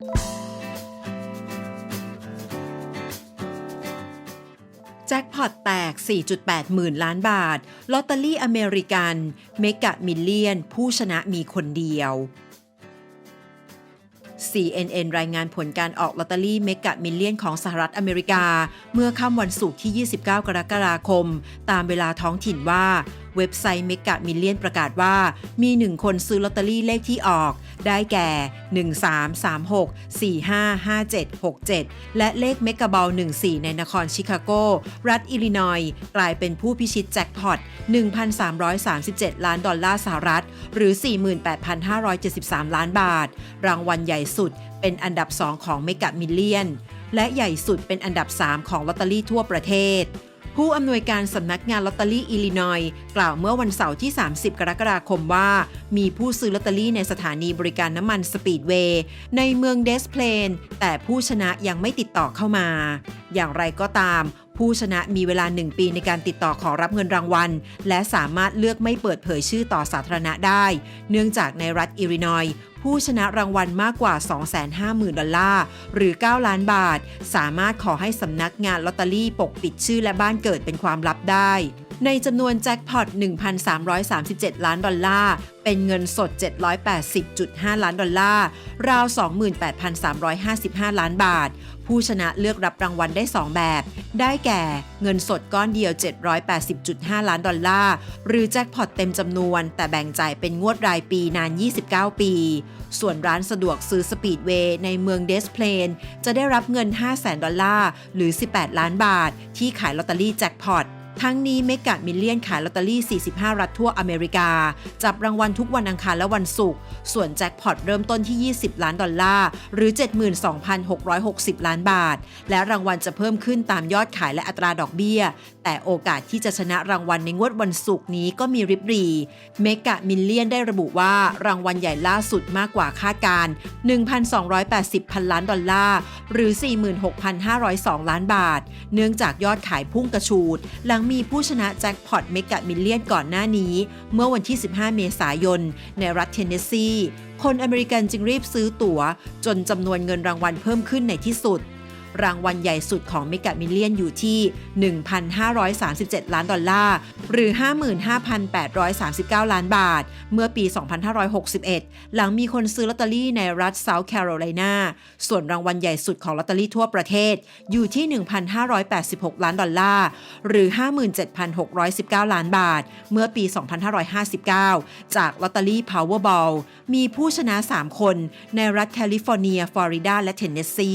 แจ็คพอตแตก 4.8 หมื่นล้านบาท ลอตเตอรี่อเมริกัน เมกะมิลเลียน ผู้ชนะมีคนเดียว CNN รายงานผลการออกลอตเตอรี่เมกะมิลเลียนของสหรัฐอเมริกา เมื่อค่ำวันศุกร์ที่ 29 กรกฎาคม ตามเวลาท้องถิ่นว่า เว็บไซต์เมกะมิลเลียนประกาศว่า มีหนึ่งคนซื้อลอตเตอรี่เลขที่ออก ได้แก่ 1336 4557 67 และเลขเมกะบอล14 ในนครชิคาโก รัฐอิลลินอยส์กลายเป็นผู้พิชิตแจ็คพอต 1,337 ล้านดอลลาร์สหรัฐ หรือ 48,573 ล้านบาท รางวัลใหญ่สุดเป็นอันดับ 2 ของเมกะมิลเลียน และใหญ่สุดเป็นอันดับ 3 ของลอตเตอรี่ทั่วประเทศ ผู้อำนวยการสำนักงานลอตเตอรี่อิลลินอยส์กล่าวเมื่อวันเสาร์ที่ 30 กรกฎาคมว่า มีผู้ซื้อลอตเตอรี่ในสถานีบริการน้ำมันสปีดเวย์ในเมืองเดสเพลน แต่ผู้ชนะยังไม่ติดต่อเข้ามา อย่างไรก็ตาม ผู้ชนะมีเวลา 1 ปีในการติดต่อขอรับเงินรางวัล และสามารถเลือกไม่เปิดเผยชื่อต่อสาธารณะได้ เนื่องจากในรัฐอิลลินอยส์ ผู้ชนะรางวัลมากกว่า 250,000 ดอลลาร์ หรือ 9 ล้านบาท สามารถขอให้สำนักงานลอตเตอรี่ปกปิดชื่อและบ้านเกิดเป็นความลับได้ ในจำนวนแจ็คพอต 1,337 ล้านดอลลาร์ เป็นเงินสด 780.5 ล้านดอลลาร์ ราว 28,355 ล้านบาท ผู้ชนะเลือกรับรางวัลได้ 2 แบบ ได้แก่เงินสดก้อนเดียว 780.5 ล้านดอลลาร์ หรือแจ็คพอตเต็มจำนวน แต่แบ่งจ่ายเป็นงวดรายปีนาน 29 ปี ส่วนร้านสะดวกซื้อสปีดเวย์ในเมืองเดสเพลน จะได้รับเงิน 500,000 ดอลลาร์ หรือ 18 ล้านบาท ที่ขายลอตเตอรี่แจ็คพอต ทั้งนี้เมกะมิลเลียนขายลอตเตอรี่ 45 รัฐทั่วอเมริกา จับรางวัลทุกวันอังคารและวันศุกร์ ส่วนแจ็คพอตเริ่มต้นที่ 20 ล้านดอลลาร์ หรือ 72,660 ล้านบาท และรางวัลจะเพิ่มขึ้นตามยอดขายและอัตราดอกเบี้ย แต่โอกาสที่จะชนะรางวัลในงวดวันศุกร์นี้ก็มีริบหรีเมกะมิลเลียนได้ระบุว่ารางวัลใหญ่ล่าสุดมากกว่าคาดการณ์1,280 พันล้านดอลลาร์ หรือ 46,502 ล้านบาท เนื่องจากยอดขายพุ่งกระชูด หลังมีผู้ชนะแจ็คพอตเมกะมิลเลียนก่อนหน้านี้ เมื่อวันที่ 15 เมษายน ในรัฐเทนเนสซี คนอเมริกันจึงรีบซื้อตั๋ว จนจำนวนเงินรางวัลเพิ่มขึ้นในที่สุด รางวัลใหญ่สุดของเมกะมิเลียนอยู่ที่ 1,537 ล้านดอลลาร์ หรือ 55,839 ล้านบาท เมื่อปี 2561 หลังมีคนซื้อลอตเตอรี่ในรัฐเซาท์แคโรไลนา ส่วนรางวัลใหญ่สุดของลอตเตอรี่ทั่วประเทศอยู่ที่ 1,586 ล้านดอลลาร์ หรือ 57,619 ล้านบาท เมื่อปี 2559 จากลอตเตอรี่ Powerball มีผู้ชนะ 3 คนในรัฐแคลิฟอร์เนีย ฟลอริดา และเทนเนสซี